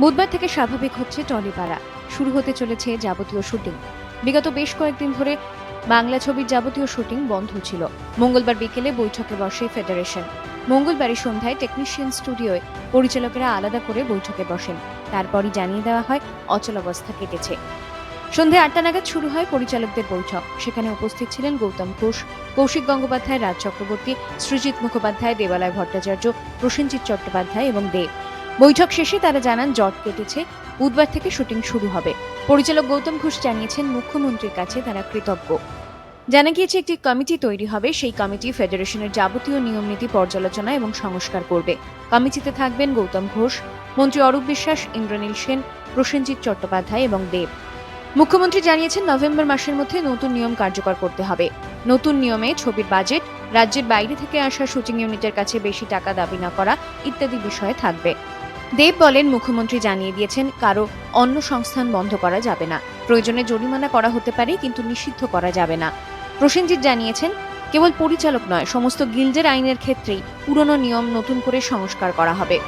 বুধবার থেকে স্বাভাবিক হচ্ছে টলিপাড়া। শুরু হতে চলেছে যাবতীয় শুটিং। বিগত বেশ কয়েকদিন ধরে বাংলা ছবির যাবতীয় শুটিং বন্ধ ছিল। মঙ্গলবার বিকেলে বৈঠকে বসে ফেডারেশন। মঙ্গলবারই সন্ধ্যায় টেকনিশিয়ান স্টুডিওয় পরিচালকেরা আলাদা করে বৈঠকে বসেন। তারপরই জানিয়ে দেওয়া হয় অচলাবস্থা কেটেছে। সন্ধে আটটা নাগাদ শুরু হয় পরিচালকদের বৈঠক। সেখানে উপস্থিত ছিলেন গৌতম ঘোষ, কৌশিক গঙ্গোপাধ্যায়, রাজ চক্রবর্তী সৃজিত মুখোপাধ্যায়, দেবালয় ভট্টাচার্য, প্রসেনজিৎ চট্টোপাধ্যায় এবং দেব। বৈঠক শেষে তারা জানান, জট কেটেছে। বুধবার থেকে শুটিং শুরু হবে। পরিচালক গৌতম ঘোষ জানিয়েছেন, মুখ্যমন্ত্রীর কাছে তারা কৃতজ্ঞ। জানা গিয়েছে, একটি কমিটি তৈরি হবে। সেই কমিটি ফেডারেশনের যাবতীয় নিয়মনীতি পর্যালোচনা এবং সংস্কার করবে। কমিটিতে থাকবেন গৌতম ঘোষ, মন্ত্রী অরূপ বিশ্বাস, ইন্দ্রনীল সেন, প্রসেনজিৎ চট্টোপাধ্যায় এবং দেব। মুখ্যমন্ত্রী জানিয়েছেন, নভেম্বর মাসের মধ্যে নতুন নিয়ম কার্যকর করতে হবে। নতুন নিয়মে ছবির বাজেট, রাজ্যের বাইরে থেকে আসা শুটিং ইউনিটের কাছে বেশি টাকা দাবি না করা ইত্যাদি বিষয়ে থাকবে। দেব বলেন, মুখ্যমন্ত্রী জানিয়ে দিয়েছেন, কারও অন্য সংস্থান বন্ধ করা যাবে না। প্রয়োজনে জরিমানা করা হতে পারে, কিন্তু নিষিদ্ধ করা যাবে না। প্রসেনজিৎ জানিয়েছেন, কেবল পরিচালক নয়, সমস্ত গিল্ডের আইনের ক্ষেত্রেই পুরনো নিয়ম নতুন করে সংস্কার করা হবে।